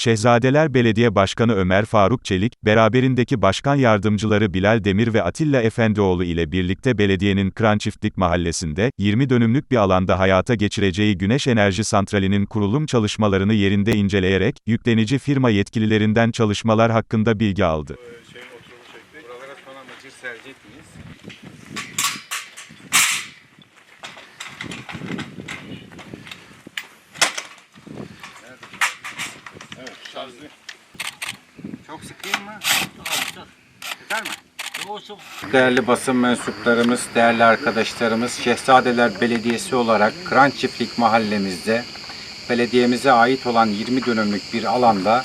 Şehzadeler Belediye Başkanı Ömer Faruk Çelik, beraberindeki başkan yardımcıları Bilal Demir ve Atilla Efendioğlu ile birlikte belediyenin Krançiftlik mahallesinde, 20 dönümlük bir alanda hayata geçireceği güneş enerji santralinin kurulum çalışmalarını yerinde inceleyerek, yüklenici firma yetkililerinden çalışmalar hakkında bilgi aldı. Serecek miyiz? Şarjlı. Çok sıkayım mı? Yeter mi? Değerli basın mensuplarımız, değerli arkadaşlarımız, Şehzadeler Belediyesi olarak Kıran Çiftlik mahallemizde belediyemize ait olan 20 dönümlük bir alanda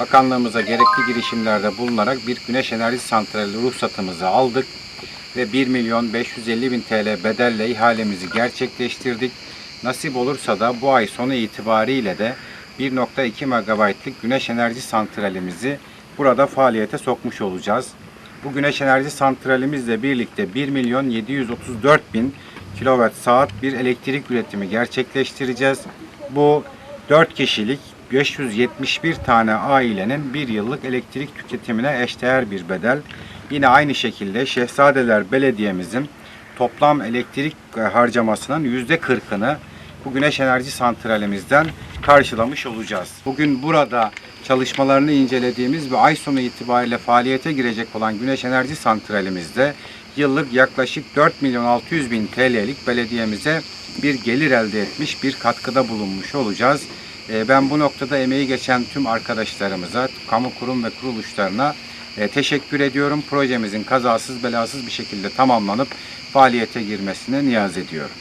bakanlığımıza gerekli girişimlerde bulunarak bir güneş enerji santrali ruhsatımızı aldık ve 1 milyon 550 bin TL bedelle ihalemizi gerçekleştirdik. Nasip olursa da bu ay sonu itibariyle de 1.2 megabaytlık güneş enerji santralimizi burada faaliyete sokmuş olacağız. Bu güneş enerji santralimizle birlikte 1 milyon 734 bin kilowatt saat bir elektrik üretimi gerçekleştireceğiz. Bu 4 kişilik 571 tane ailenin bir yıllık elektrik tüketimine eşdeğer bir bedel. Yine aynı şekilde Şehzadeler Belediye'mizin toplam elektrik harcamasının %40'ını bu güneş enerji santralimizden karşılamış olacağız. Bugün burada çalışmalarını incelediğimiz ve ay sonu itibariyle faaliyete girecek olan güneş enerji santralimizde yıllık yaklaşık 4 milyon 600 bin TL'lik belediyemize bir gelir elde etmiş, bir katkıda bulunmuş olacağız. E, Ben bu noktada emeği geçen tüm arkadaşlarımıza, kamu kurum ve kuruluşlarına e, teşekkür ediyorum. Projemizin kazasız belasız bir şekilde tamamlanıp faaliyete girmesine niyaz ediyorum.